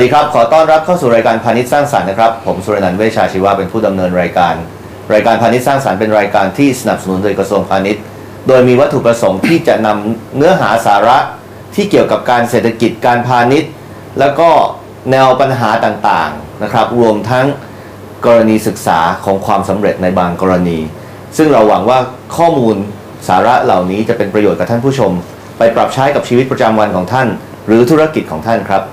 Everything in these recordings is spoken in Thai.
สวัสดีครับ ขอต้อนรับเข้าสู่รายการพาณิชย์สร้างสรรค์นะครับ ผมสุรนันท์เวชชาชีวะเป็นผู้ดำเนินรายการ รายการพาณิชย์สร้างสรรค์เป็นรายการที่สนับสนุนโดยกระทรวงพาณิชย์ โดยมีวัตถุประสงค์ที่จะนำเนื้อหาสาระที่เกี่ยวกับการเศรษฐกิจการพาณิชย์ แล้วก็แนวปัญหาต่างๆนะครับ รวมทั้งกรณีศึกษาของความสำเร็จในบางกรณี ซึ่งเราหวังว่าข้อมูลสาระเหล่านี้จะเป็นประโยชน์กับท่านผู้ชม ไปปรับใช้กับชีวิตประจำวันของท่าน หรือธุรกิจของท่านครับ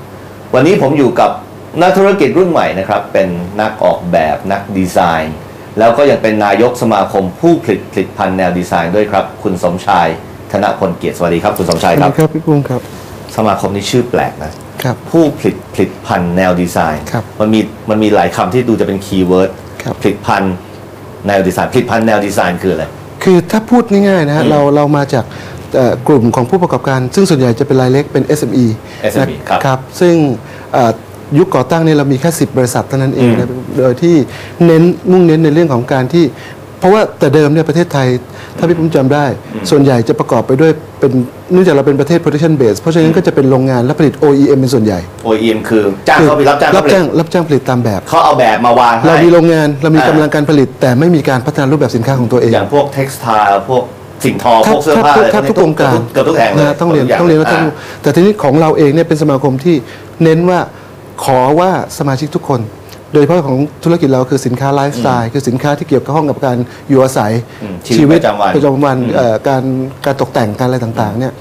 วันนี้ผมอยู่กับนักธุรกิจรุ่นใหม่นะครับ เป็นนักออกแบบนักดีไซน์ แล้วก็ยังเป็นนายกสมาคมผู้ผลิตผลิตภัณฑ์แนวดีไซน์ด้วยครับ คุณสมชายธนพลเกียรติสวัสดีครับ คุณสมชายสวัคสรับดีครับพี่ปุ้มครับ สมาคมนี้ชื่อแปลกนะครับผู้ผลิตผลิตภัณฑ์แนวดีไซน์ครับมันมีมันมีหลายคำที่ดูจะเป็นคีย์เวิร์ดครับผลิตภัณฑ์แนวดีไซน์ผลิตภัณฑ์แนวดีไซน์คืออะไรคือถ้าพูดง่ายๆนะฮะอืมเราเรามาจากเอ่อ กลุ่มของผู้ประกอบการ ซึ่งส่วนใหญ่จะเป็นรายเล็กเป็น SME SME ครับครับซึ่งเอ่อยุคก่อตั้งเนี่ยเรามีแค่ 10 บริษัทเท่านั้นเองอืมนะโดยที่เน้นมุ่งเน้นในเรื่องของการที่ เพราะว่าแต่เดิมเนี่ยประเทศไทย ถ้าพี่ปุ้มจำได้ ส่วนใหญ่จะประกอบไปด้วยเป็นเนื่องจากเราเป็นประเทศ production base เพราะฉะนั้นก็จะเป็นโรงงานและผลิต OEM เป็นส่วนใหญ่ OEM คือจ้างเขาไปรับจ้างรัเขาบผลิตจ้างรับจ้างผลิตตามแบบเขาเอาแบบมาวางให้เรามีโรงงานเรามีอ่ากำลังการผลิต แต่ไม่มีการพัฒนารูปแบบสินค้าของตัวเองอย่างพวกเท็กซ์ไทล์พวก สิ่งทอถ้าพวกเสื้อถ้าผ้าถ้าอะไรถ้าพวทุกวงการเกือบทุกแห่งเลยนะต้องเรียนทุกต้องเรียนว่าต้องอ่าแต่ทีนี้ของเราเองเนี่ยเป็นสมาคมที่เน้นว่าขอว่าสมาชิกทุกคน โดยเฉพาะของธุรกิจเราคือสินค้าไลฟ์สไตล์คือสินค้าที่เกี่ยวกับห้องกับการอยู่อาศัยอืมชีวิตประจำวันประจำวันอืมเอ่อการการตกแต่งการอะไรต่างๆเนี่ย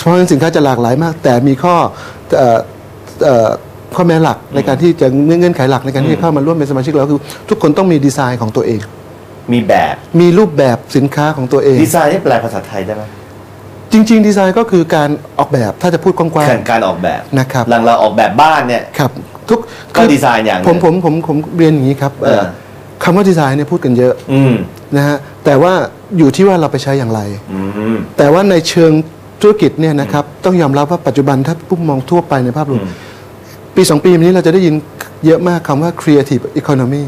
เพราะฉะนั้นสินค้าจะหลากหลายมาก แต่มีข้อเอ่อเอ่อข้อแม้หลักในการที่จะเงื่อนไขหลักในการที่จะเข้ามาร่วมเป็นสมาชิกเราคือ ทุกคนต้องมีดีไซน์ของตัวเอง มีแบบมีรูปแบบสินค้าของตัวเอง ดีไซน์นี่แปลภาษาไทยได้ไหมจริง ๆ ดีไซน์ก็คือการออกแบบถ้าจะพูดกว้างแข่งการออกแบบนะครับหลังเราออกแบบบ้านเนี่ยๆครับทุกก็คือดีไซน์อย่างหนึ่งผมผมผมผมเรียนอย่างนี้ครับเออเอ่อคำว่าดีไซน์เนี่ยพูดกันเยอะอืมนะฮะแต่ว่าอยู่ที่ว่าเราไปใช้อย่างไร อืม แต่ว่าในเชิงธุรกิจเนี่ยนะครับต้องยอมรับว่าปัจจุบันถ้าผู้มองทั่วไปในภาพรวมอืม ปีสองปีมานี้เราจะได้ยินเยอะมากคำว่า creative economy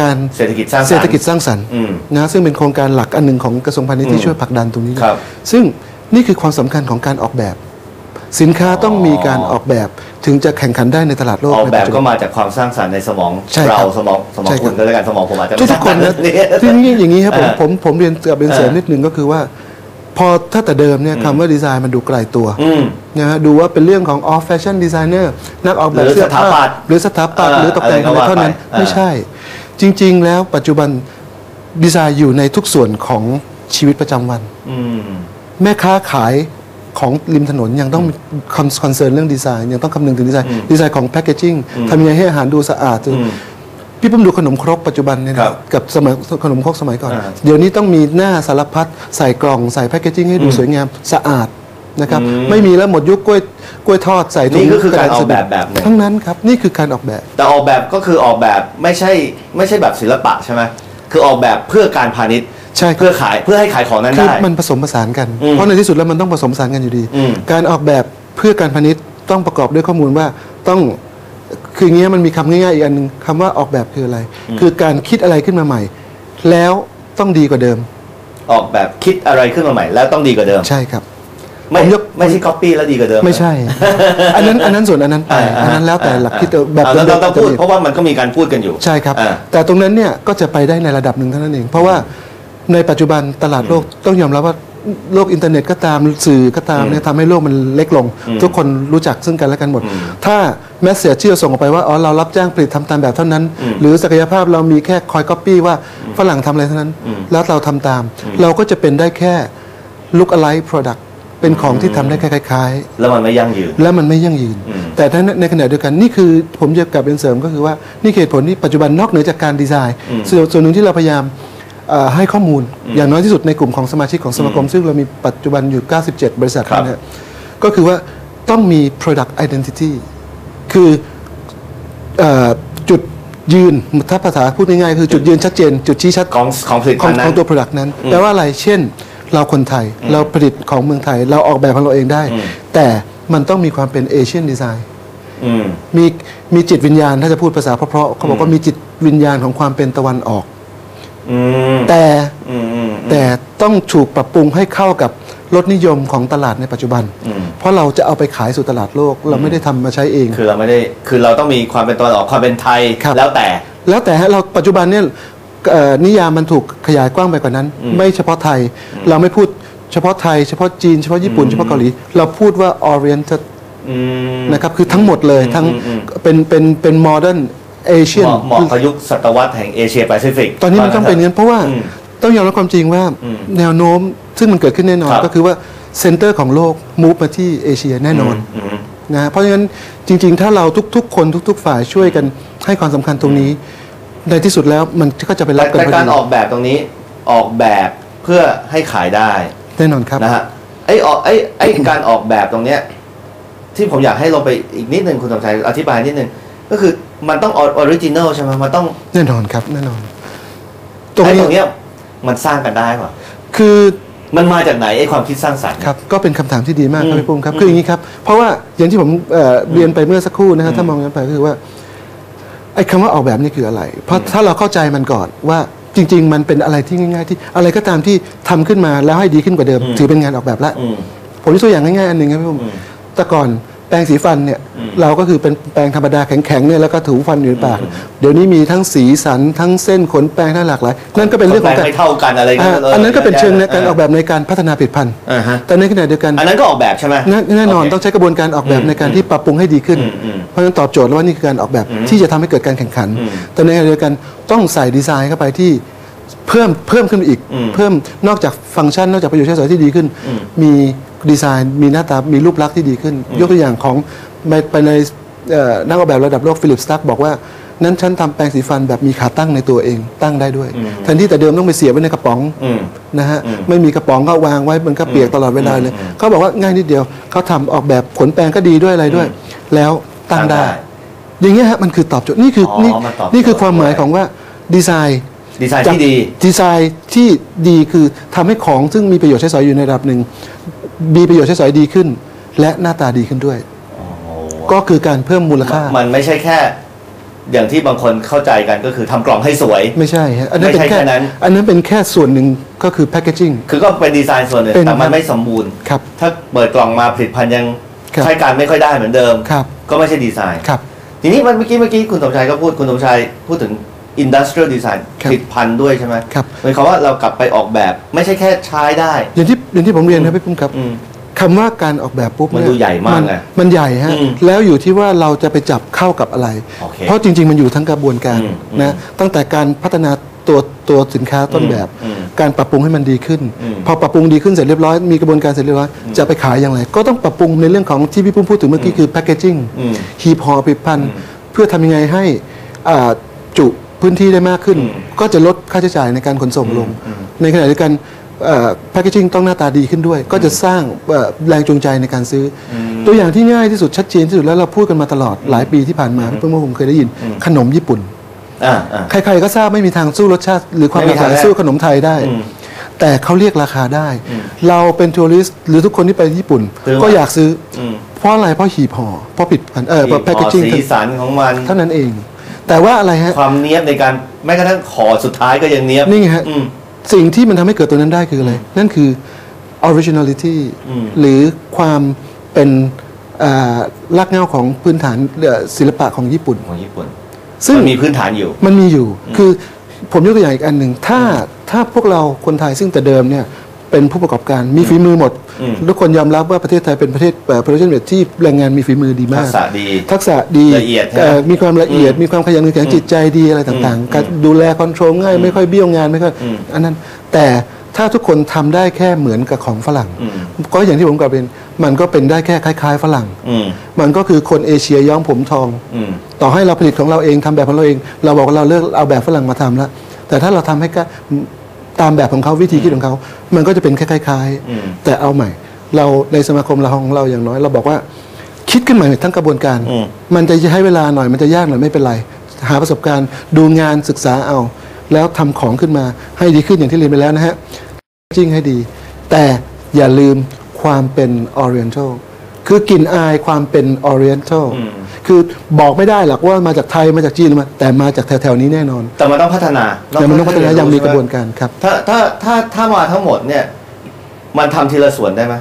การเศรษฐกิจสร้างสรรค์เศรษฐกิจสร้างสรรค์อืมนะซึ่งเป็นโครงการหลักอันหนึ่งของกระทรวงพาณิชย์อืที่มช่วยผลักดันตรงนี้ ครับ ซึ่งนี่คือความสำคัญของการออกแบบ สินค้าต้องมีการออกแบบถึงจะแข่งขันได้ในตลาดโลกออกในแบปัจบจุก็บัน มาจากความสร้างสรรค์ในสมองใช่ครับเราสมองสมองใช่ครับ คุณก็แล้วกันสมองผมอาจจะไม่ทุกๆคนนะสร้างสรรค์ทีนี้อย่างนี้ครับผมเออผมผมเรียนกับเป็นเสริมเออนิดนึงก็คือว่า พอถ้าแต่เดิมเนี่ยคำว่าดีไซน์มันดูไกลตัว อืม นะฮะดูว่าเป็นเรื่องของ off fashion designer นักออกแบบหรือเสื้อผ้าสถาปัตย์หรือสถาปัตย์เออหรือตกแต่งอะไรก็อะไรว่าเท่านั้นไปเออไม่ใช่ จริง ๆ แล้วปัจจุบันดีไซน์อยู่ในทุกส่วนของชีวิตประจำวัน อืม แม่ค้าขายของริมถนนยังต้องคอนเซิร์นเรื่องดีไซน์ยังต้องคำนึงถึงดีไซน์ อืมดีไซน์ของแพคเกจิ้งอืม ทำยังไงให้อาหารดูสะอาด อืม พี่ปุ้มดูขนมครกปัจจุบันเนี่ยครันะบกับสมัยขนมครกสมัยก่อน อ่าเดี๋ยวนี้ต้องมีหน้าสารพัดใส่กล่องใส่แพคเกจิ้งให้ดูอืม สวยงามสะอาด นะครับอืมไม่มีแล้วหมดยุคกล้วยกล้วยทอดใส่ถุงนี่ก็คือการะดษออกแบบแบบหนึ่ง ทั้งนั้นครับนี่คือการออกแบบ แต่ออกแบบก็คือออกแบบไม่ใช่ไม่ใช่แบบศิลปะใช่ไหมคือออกแบบเพื่อการพาณิชย์ใช่ครับ เพื่อขายเพื่อให้ขายของนั้นคือได้ มันผสมผสานกัน อืมเพราะในที่สุดแล้วมันต้องผสมผสานกันอยู่ดี อืมการออกแบบเพื่อการพาณิชย์ต้องประกอบด้วยข้อมูลว่าต้องคืออย่างเงี้ยมันมีคำง่ายๆอีกอันหนึงคำว่าออกแบบคืออะไรคือการคิดอะไรขึ้นมาใหม่ แล้วต้องดีกว่าเดิมออกแบบคิดอะไรขึ้นมาใหม่ แล้วต้องดีกว่าเดิม ใช่ครับ ไม่ผมยก ไม่ใช่ก๊อปปี้แล้วดีกว่าเดิมไม่ใช่ อันนั้นอันนั้นส่วนอันนั้นไปอันนั้นแล้วแต่หลักคิดแบบอ่าเราดิเรามๆต้องพูดจะมีเพราะว่ามันก็มีการพูดกันอยู่ ใช่ครับอ่าแต่ตรงนั้นเนี่ยก็จะไปได้ในระดับหนึ่งเท่านั้นเอง เพราะว่าในปัจจุบันตลาดโลกต้องยอมรับว่าโลกอินเทอร์เน็ตก็ตามสื่อก็ตามเนี่ยทำให้โลกมันเล็กลงอืมทุกคนรู้จักซึ่งกันและกันหมดอืมถ้าแมสเซจที่เราส่งออกไปว่าอ๋อเรารับจ้างผลิตทำตามแบบเท่านั้นอืมหรือศักยภาพเรามีแค่คอยก๊อปปี้ว่าฝรั่งทำอะไรเท่านั้นอืมแล้วเราทำตาม เราก็จะเป็นได้แค่ look alike product เป็นของที่ทำได้แค่คล้ายๆ แล้วมันไม่ยั่งยืน และมันไม่ยั่งยืนอืมแต่ถ้าในขณะเดียวกันนี่คือผมจะกลับเป็นเสริมก็คือว่านี่คือเหตุผลที่ปัจจุบันนอกเหนือจากการดีไซน์อืมส่วนส่วนหนึ่งที่เราพยายามเอ่อให้ข้อมูลอย่างน้อยที่สุดในกลุ่มของสมาชิกของสมาคม ซึ่งเรามีปัจจุบันอยู่ 97 บริษัทครับนะฮะก็คือว่าต้องมี product identity คือเออจุดยืนถ้าภาษาพูดง่ายๆคือจุดยืนชัดเจน จุดชี้ชัดของของผลิตขอภังณฑ์ขนั้อนงตัว Product นั้นแปลว่าอะไรเช่น เราคนไทย เราผลิตของเมืองไทย เราออกแบบของเราเองได้อืมแต่มันต้องมีความเป็นเอเชียนดีไซน์อืมมีมีจิตวิญญาณถ้าจะพูดภาษาเพราะๆเขาบอกว่ามีจิตวิญญาณของความเป็นตะวันออกอืมแต่อืมอืมแต่ต้องถูกปรับปรุงให้เข้ากับรสนิยมของตลาดในปัจจุบันอืมเพราะเราจะเอาไปขายสู่ตลาดโลก เราไม่ได้ทำมาใช้เอง คือเราไม่ได้คือเราต้องมีความเป็นตะวันออกความเป็นไทยครับแล้วแต่ แล้วแต่ฮะเราปัจจุบันเนี่ยเอ่อ นิยามมันถูกขยายกว้างไปกว่านั้นอืมไม่เฉพาะไทย เราไม่พูดเฉพาะไทยเฉพาะจีนเฉพาะญี่ปุ่นอืมเฉพาะเกาหลี เราพูดว่า oriented อืมนะครับคือทั้งหมดเลยอืมทั้งอืมอืมเป็นเป็นเป็น modern เห Asian มาะเหมาะกับยุคศตวรรษแห่งเอเชียแปซิฟิกตอนนี้มันต้องเป็นอย่างนั้นเพราะว่าอืมต้องยอมรับความจริงว่าอืมแนวโน้มซึ่งมันเกิดขึ้นแน่นอนครับก็คือว่าเซ็นเตอร์ของโลกมูฟมาที่เอเชียแน่นอนอืมนะเพราะฉะนั้นจริง ๆ ถ้าเราทุก ๆ คนทุก ๆ ฝ่ายช่วยกันให้ความสำคัญตรงนี้ ในที่สุดแล้วมันก็จะไปแต่รับกันแต่พอการดีออกแบบตรงนี้ออกแบบเพื่อให้ขายได้แน่นอนครับ นะฮะไอ้ออกไอ้ไอ้ การออกแบบตรงเนี้ยที่ผมอยากให้ลงไปอีกนิดนึงคุณสมชายอธิบายนิดนึงก็คือมันต้องออริจินอลใช่ไหมมันต้องแน่นอนครับแน่นอน ตรงไอ้นี้ตรงเนี้ยมันสร้างกันได้ป่ะคือมันมาจากไหนไอ้ความคิดสร้างสรรค์ ครับก็เป็นคำถามที่ดีมากครับอืมพี่ปุ้มครับอืมคืออย่างนี้ครับเพราะว่าอย่างที่ผมเอ่อเรียนไปเมื่อสักครู่นะครับถ้ามองย้อนไปก็คือว่า ไอ้คำว่าออกแบบนี่คืออะไร เพราะถ้าเราเข้าใจมันก่อนว่าจริง ๆ มันเป็นอะไรที่ง่าย ๆ ที่อะไรก็ตามที่ทำขึ้นมาแล้วให้ดีขึ้นกว่าเดิม ถือเป็นงานออกแบบละอืมผมยกตัวอย่างง่ายๆอันหนึ่งครับพี่ปุ้มอืมแต่ก่อนแปรงสีฟันเนี่ยอืมเราก็คือเป็นแปรงธรรมดาแข็งๆเนี่ยแล้วก็ถูฟันอยู่ในปากอืมเดี๋ยวนี้มีทั้งสีสันทั้งเส้นขนแปรงทั้งหลากหลายนั่นก็เป็นเรื่องของแปลการไม่เท่ากันอะไรอ่าลยอันนั้นก็เป็นเชิงในการออกแบบในการพัฒนาผลิตภัณฑ์อ่าฮะแต่ในขณะเดียวกันอันนั้นก็ออกแบบใช่ไหมแน่แน่นอนโเคต้องใช้กระบวนการออกแบบอืมในการที่ปรับปรุงให้ดีขึ้นอืมอืมเพราะฉะนั้นตอบโจทย์แล้วว่านี่คือการออกแบบอืมที่จะทำให้เกิดการแข่งขันอืมแต่ในขณะเดียวกันต้องใส่ดีไซน์เข้าไปที่เพิ่มเพิ่มขึ้นไปอีกอืมเพิ่มนอกจากฟังก์ชันนอกจากประโยชน์ใช้สอยที่ดีขึ้นอืมมี ดีไซน์มีหน้าตา มีรูปลักษณ์ที่ดีขึ้น ยกตัวอย่างของไปไปในเอ่อนักออกแบบระดับโลกฟิลิปสตักบอกว่า นั้นฉันทำแปรงสีฟันแบบมีขาตั้งในตัวเองตั้งได้ด้วยอืมแทนที่แต่เดิมต้องไปเสียบไว้ในกระป๋องอืมนะฮะอืมไม่มีกระป๋องก็วางไว้มันก็เปียกตลอดเวลาเลยอืมเขาบอกว่าง่ายนิดเดียวเขาทำออกแบบขนแปรงก็ดีด้วยอะไรด้วย แล้วตั้งได้ อย่างเงี้ยฮะมันคือตอบโจทย์นี่คือออนี่มันตอบโจทย์นี่คือความหมายของว่าดีไซน์ดีไซน์ที่ดี ดีไซน์ที่ดีคือทำให้ของซึ่งมีประโยชน์ใช้สอยอยู่ในระดับหนึ่ง มีประโยชน์ใช้สอยดีขึ้น และหน้าตาดีขึ้นด้วยโอ้โหก็คือการเพิ่มมูลค่า มันไม่ใช่แค่ อย่างที่บางคนเข้าใจกันก็คือทำกล่องให้สวย ไม่ใช่ฮะอันนั้นไม่เป็นใช่แค่แค่นั้น อันนั้นเป็นแค่ส่วนหนึ่งก็คือแพคเกจิ้ง คือก็เป็นดีไซน์ส่วนหนึ่งเป็นแต่มัครันบไม่สมบูรณ์ ครับ ถ้าเปิดกล่องมาผลิตภัณฑ์ยังครับใช้การไม่ค่อยได้เหมือนเดิม ครับ ก็ไม่ใช่ดีไซน์ ครับ ทีนี้มันเมื่อกี้เมื่อกี้คุณสมชายก็พูดคุณสมชายพูดถึง industrial design ครับผลิตภัณฑ์ด้วยใช่ไหมครับ หมายความว่าเรากลับไปออกแบบ ไม่ใช่แค่ใช้ได้ อย่างที่อย่างที่ผมเรียนนะพี่ปุ้มครับอืมคำว่าการออกแบบปุ๊บมันเยดูใหญ่มากนไงมันใหญ่ฮะอืมแล้วอยู่ที่ว่าเราจะไปจับเข้ากับอะไร โอเคเพราะจริง ๆ มันอยู่ทั้งกระบวนการอืมนะตั้งแต่การพัฒนาตัวตัวสินค้าต้นแบบอืมการปรับปรุงให้มันดีขึ้น อืมพอปรับปรุงดีขึ้นเสร็จเรียบร้อยมีกระบวนการเสร็จเรียบร้อยจะไปขายอย่างไร ก็ต้องปรับปรุงในเรื่องของที่พี่ปุ้มพูดถึงเมื่อกี้คือแพคเกจิ้งอืม หีบห่อผลิตภัณฑ์เพื่อทำยังไงให้อ่าจุ พื้นที่ได้มากขึ้นอืมก็จะลดค่าใช้จ่ายในการขนส่งลงอืมในขณะเดียวกันแพคเกจิ้งต้องหน้าตาดีขึ้นด้วย ก็จะสร้างเอ่อแรงจูงใจในการซื้ออตัวอย่างที่ง่ายที่สุดชัดเจนที่สุดแล้วเราพูดกันมาตลอดหลายปีที่ผ่านมาเพิ่งเมื่อผมเคยได้ยินขนมญี่ปุ่นอ่าอ่าใครๆก็ทราบไม่มีทางสู้รสชาติ หรือความไม่หมีลากหลายทางสู้ขนมไทยได้อืมแต่เขาเรียกราคาได้ เราเป็นทัวริสต์หรือทุกคนที่ไปญี่ปุ่นซื้อมาก็อยากซื้อออืมเพราะอะไรเพราะหีบห่อเพราะผิดพันเออเพราะแพคเกจิ้งสีสันของมันเท่านั้นเอง แต่ว่าอะไรฮะ ความเนี้ยบในการแม้กระทั่งขอสุดท้ายก็ยังเนี้ยบนี่ไงฮะ อืม สิ่งที่มันทำให้เกิดตัวนั้นได้คืออะไร นั่นคือ originality อืม หรือความเป็นอ่ารากเหง้าของพื้นฐานเอ่อศิลปะของญี่ปุ่น ของญี่ปุ่นซึ่ง มันมีพื้นฐานอยู่ มันมีอยู่ คือผมยกตัวอย่างอีกอันหนึ่ง ถ้าถ้าพวกเราคนไทยซึ่งแต่เดิมเนี่ย เป็นผู้ประกอบการมีฝีมือหมดอืมทุกคนยอมรับว่าประเทศไทยเป็นประเทศเอ่อ production base ที่แรงงานมีฝีมือดีมาทักกษะดีทักษะดีละเอียดใช่ไหมเอ่อมีความละเอียดอืมมีความขยันขันแข็งจิตใจดีอะไรต่างอืมๆการดูแลคอนโทรลง่ายไม่ค่อยเบี้ยวงานไม่ค่อยอืมอันนั้นแต่ถ้าทุกคนทำได้แค่เหมือนกับของฝรั่งอืมก็อย่างที่ผมกล่าวเป็นมันก็เป็นได้แค่คล้าย ๆ ฝรั่งอืมมันก็คือคนเอเชียย้อมผมทองอืมต่อให้เราผลิตของเราเองทำแบบของเราเอง เราบอกว่าเราเลิกเอาแบบฝรั่งมาทำแล้วแต่ถ้าเราทำให้ก็ ตามแบบของเขาวิธีคิดของเขา มันก็จะเป็นคล้ายอืมๆแต่เอาใหม่ เราในสมาคมเราของเราอย่างน้อย เราบอกว่าคิดขึ้นใหม่ทั้งกระบวนการอืมมันจะใช้เวลาหน่อยมันจะยากหน่อยไม่เป็นไร หาประสบการณ์ ดูงานศึกษาเอา แล้วทำของขึ้นมาให้ดีขึ้นอย่างที่เรียนไปแล้วนะฮะจริงให้ดี แต่อย่าลืมความเป็น Oriental คือกลิ่นอายความเป็น Oriental อืม คือบอกไม่ได้หรอกว่ามาจากไทยมาจากจีนมาแต่มาจากแถวๆนี้แน่นอน แต่มันต้องพัฒนาแต่มันต้องพัฒนายังมีกระบวนใช่ไหการครับ ถ้าถ้าถ้าถ้ามาทั้งหมดเนี่ยมันทำทีละส่วนได้ไหม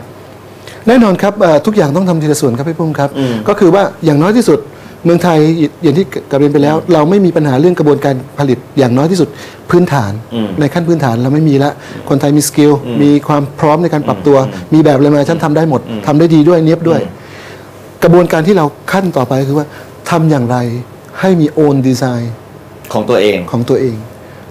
แน่นอนครับเอ่อทุกอย่างต้องทำทีละส่วนครับพี่ปุ้มครับอืมก็คือว่าอย่างน้อยที่สุดเมืองไทยอย่างที่กลับเรียนไปแล้ว เราไม่มีปัญหาเรื่องกระบวนการผลิตอย่างน้อยที่สุดพื้นฐานอืมในขั้นพื้นฐานเราไม่มีละคนไทยมีสกิลมีความพร้อมในการปรับตัว มีแบบอะไรมาฉันทำได้หมดทำได้ดีด้วยเนี้ยบด้วย กระบวนการที่เราขั้นต่อไปคือว่าทำอย่างไรให้มี own design ของตัวเอง ของตัวเอง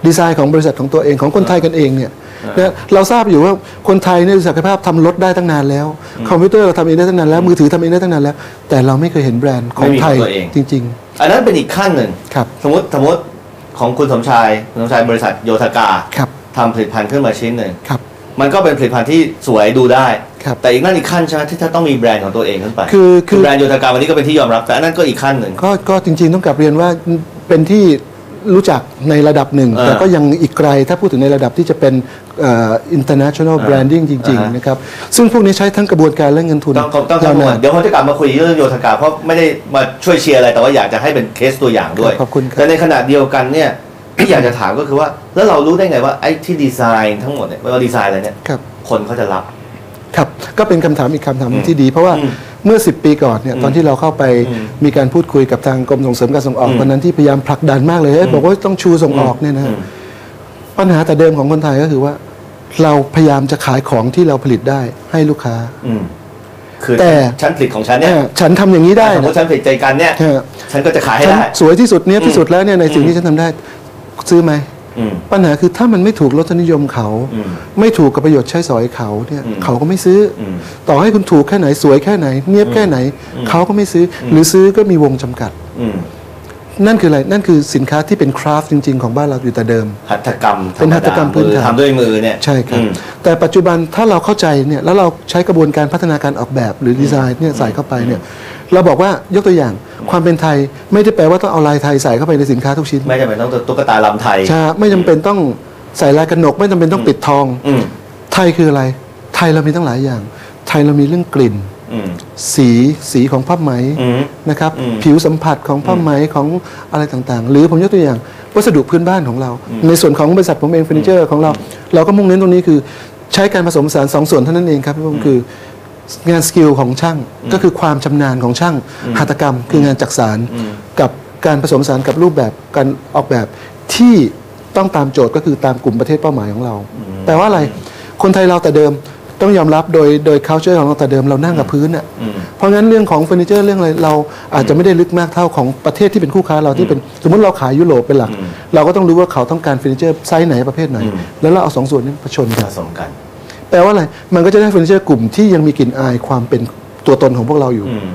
ดีไซน์ของบริษัทของตัวเองของคนไทยกันเองเนี่ยนะเราทราบอยู่ว่าคนไทยเนี่ยศักยภาพทำรถได้ตั้งนานแล้ว คอมพิวเตอร์เราทำเองได้ตั้งนานแล้วมือถือทำเองได้ตั้งนานแล้ว แต่เราไม่เคยเห็นแบรนด์ของไทยไม่มีของตัวเอง จริง อันนั้นเป็นอีกขั้นหนึ่งๆ ครับสมมติสมมติของคุณสมชายคุณสมชายบริษัทโยธกาครับทำผลิตภัณฑ์ขึ้นมาชิ้นหนึ่ง ครับ มันก็เป็นผลิตภัณฑ์ที่สวยดูได้ ครับแต่อีกนั่นอีกขั้นใช่ไหมที่ถ้าต้องมีแบรนด์ของตัวเองขึ้นไปคือคือแบรนด์โยธกาวันนี้ก็เป็นที่ยอมรับแต่อันนั้นก็อีกขั้นหนึ่ง ก็ก็จริงๆต้องกลับเรียนว่าเป็นที่รู้จักในระดับหนึ่งเออแต่ก็ยังอีกไกลถ้าพูดถึงในระดับที่จะเป็นเอ่อ international เออ branding จริงอ่าฮะๆนะครับ ซึ่งพวกนี้ใช้ทั้งกระบวนการและเงินทุนต้องต้องต้องยาวทำนาก่อนนเดี๋ยวผมจะกลับมาคุยเรื่องโยธกาเพราะไม่ได้มาช่วยเชียร์อะไรแต่ว่าอยากจะให้เป็นเคสตัวอย่างด้วย ขอบคุณครับ แต่ในขณะเดียวกันเนี่ยที่อยากจะถามก็คือว่า แล้วเรารู้ได้ไงว่าไอ้ที่ดีไซน์ทั้งหมดเนี่ยไม่ว่าดีไซน์อะไรเนี่ยครับ คนเขาจะรับครับ ก็เป็นคำถามอีกคำถามหนึ่อืงมที่ดี เพราะว่าอืมเมื่อ 10 ปีก่อนเนี่ยอืมตอนที่เราเข้าไปอืมมีการพูดคุยกับทางกรมส่งเสริมการส่งออกอืมตอนนั้นที่พยายามผลักดันมากเลยเอ้ยบอกว่าต้องชูส่งออกเนี่ยนะฮะอืมปัญหาแต่เดิมของคนไทยก็คือว่า เราพยายามจะขายของที่เราผลิตได้ให้ลูกค้าอืมคือแต่ชั้นผลิตของฉันเนี่ยเออฉันทำอย่างนี้ได้สมมนะติฉันผลิตใจกันเนี่ยเออฉันก็จะขายให้ฉันได้สวยที่สุดเนี้ยบที่สุดอืมแล้วเนี่ยในสิ่งอืมที่ฉันทำได้ ซื้อไหมอืม ปัญหาคือถ้ามันไม่ถูกรสนิยมเขาอืมไม่ถูกกับประโยชน์ใช้สอยเขาเนี่ยอืมเขาก็ไม่ซื้ออมต่อให้คุณถูกแค่ไหนสวยแค่ไหน เนียบแค่ไหน เขาก็ไม่ซื้ออหรือซื้อก็มีวงจำกัดอืมนั่นคืออะไร นั่นคือสินค้าที่เป็นคราฟต์จริง ๆ ของบ้านเราอยู่แต่เดิม หัตถกรรม เป็นหัตถกรรมพื้นฐานทำด้วยมือเนี่ย ใช่ครับอืมแต่ปัจจุบันถ้าเราเข้าใจเนี่ย แล้วเราใช้กระบวนการพัฒนาการออกแบบหรือดีไซน์เนี่ยใส่เข้าไปเนี่ย เราบอกว่ายกตัวอย่าง ความเป็นไทยไม่ได้แปลว่าต้องเอาลายไทยใส่เข้าไปในสินค้าทุกชิ้น ไม่จำเป็นต้องตุ๊กตาลำไทย ใช่ ไม่จำเป็นต้องใส่ลายกระหนก ไม่จำเป็นต้องปิดทอง อืมไทยคืออะไร ไทยเรามีตั้งหลายอย่าง ไทยเรามีเรื่องกลิ่น อืม สีสีของผ้าไหมอืมนะครับอืมผิวสัมผัสของผ้าไหมของอะไรต่างๆ หรือผมยกตัวอย่างวัสดุพื้นบ้านของเรา ในส่วนของบริษัทผมเองเฟอร์นิเจอร์ของเรา เราก็มุ่งเน้นตรงนี้คือ ใช้การผสมผสานสองส่วนเท่านั้นเองครับพี่ผมคือ งานสกิลของช่างก็คือความชำนาญของช่างหัตถกรรม คืองานจักสารกับการผสมผสานกับรูปแบบการออกแบบที่ต้องตามโจทย์ก็คือตามกลุ่มประเทศเป้าหมายของเรา แปลว่าอะไร คนไทยเราแต่เดิมต้องยอมรับโดยโดย culture ของเราแต่เดิมเรานั่งกับพื้นอะอืมเพราะงั้นเรื่องของเฟอร์นิเจอร์เรื่องอะไรเราอาจจะไม่ได้ลึกมากเท่าของประเทศที่เป็นคู่ค้าเราที่เป็นสมมติเราขายยุโรปเป็นหลักอืมเราก็ต้องรู้ว่าเขาต้องการเฟอร์นิเจอร์ไซส์ไหนประเภทไหนอืมแล้วเราเอาสองส่วนนี้ผชนกันผสมกัน แปลว่าอะไร มันก็จะได้เฟอร์นิเจอร์กลุ่มที่ยังมีกลิ่นอายความเป็นตัวตนของพวกเราอยู่อืม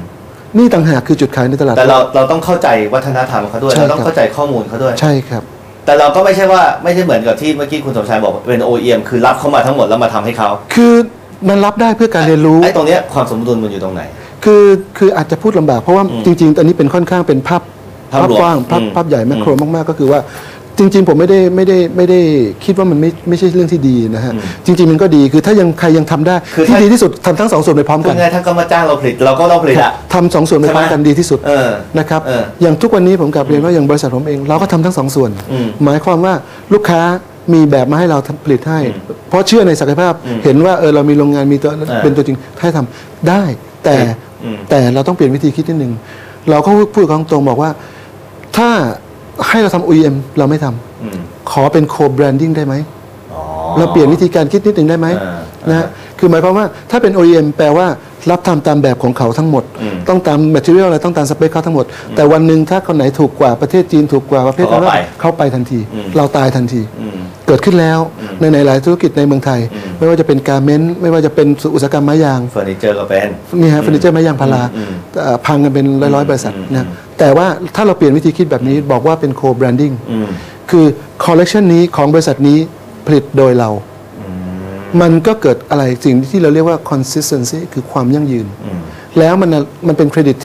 นี่ต่างหากคือจุดขายในตลาด แต่เราเราต้องเข้าใจวัฒนธรรมเขาด้วยใช่เราต้องครับเข้าใจข้อมูลเขาด้วย ใช่ครับ แต่เราก็ไม่ใช่ว่าไม่ใช่เหมือนกับที่เมื่อกี้คุณสมชายบอกเป็น OEM คือรับเข้ามาทั้งหมดแล้วมาทำให้เขา คือมันรับได้เพื่อการเรียนรู้ ไอ้ตรงเนี้ยความสมดุลมันอยู่ตรงไหน คือคืออาจจะพูดลำบากเพราะว่าอืมจริง ๆ ตอนนี้เป็นค่อนข้างเป็นภาพภาพรวมกว้างภาพอืมภาพใหญ่แมคโครอืมมากๆ ก็คือว่า จริง ๆ ผมไม่ได้ไม่ได้ไม่ได้คิดว่ามันไม่ไม่ใช่เรื่องที่ดีนะฮะอืมจริง ๆ มันก็ดีคือถ้ายังใครยังทำได้คือที่ถ้า ดีที่สุดทำทั้งสองส่วนไปพร้อมพูกัดน ง่ายๆถ้าเขามาจ้างเราผลิตเราก็ต้องผลิตอะ ทำสองส่วนไปพร้อมกันดีที่สุดเออนะครับเอออย่างทุกวันนี้ผมกลับเรียนว่าอย่างบริษัทผมเองเราก็ทำทั้งสองส่วน อืมหมายความว่าลูกค้ามีแบบมาให้เราทำผลิตให้อืมเพราะเชื่อในศักยภาพอืมเห็นว่าเออเรามีโรงงานมีตัวเออเป็นตัวจริงให้ทำได้แต่อืมแต่เราต้องเปลี่ยนวิธีคิดนิดนึงเราก็พูดกับตรงๆบอกว่า ถ้า ให้เราทำ OEM เราไม่ทำอืมขอเป็น co-branding ได้ไหมอ๋อ เราเปลี่ยนวิธีการคิดนิดหนึ่งได้ไหมเออนะฮะคือหมายความว่าถ้าเป็น OEM แปลว่ารับทำตามแบบของเขาทั้งหมดอืมต้องตาม material อะไรต้องตามสเปคเขาทั้งหมด แต่วันหนึ่งถ้าคนไหนถูกกว่าประเทศจีนถูกกว่าประเทศเขาก็ไปเขาไปทันทีอืมเราตายทันทีอืมเกิดขึ้นแล้วอืมในในหลายธุรกิจในเมืองไทยอืมไม่ว่าจะเป็นการเมนต์ไม่ว่าจะเป็นอุตสาหกรรมไม้ยางเฟอร์นิเจอร์ก็เป็นนี่ฮะเฟอร์นิเจอร์ไม้ยางพาราอืมเอ่อพังกันเป็นร้อยๆบริษัทอืมนะแต่ว่าถ้าเราเปลี่ยนวิธีคิดแบบนี้บอกว่าเป็น co-branding อืมคือคอลเลกชันนี้ของบริษัทนี้ ผลิตโดยเราอืมมันก็เกิดอะไรสิ่งที่เราเรียกว่า consistency คือความยั่งยืนอืมแล้วมันน่ะมันเป็นเครดิต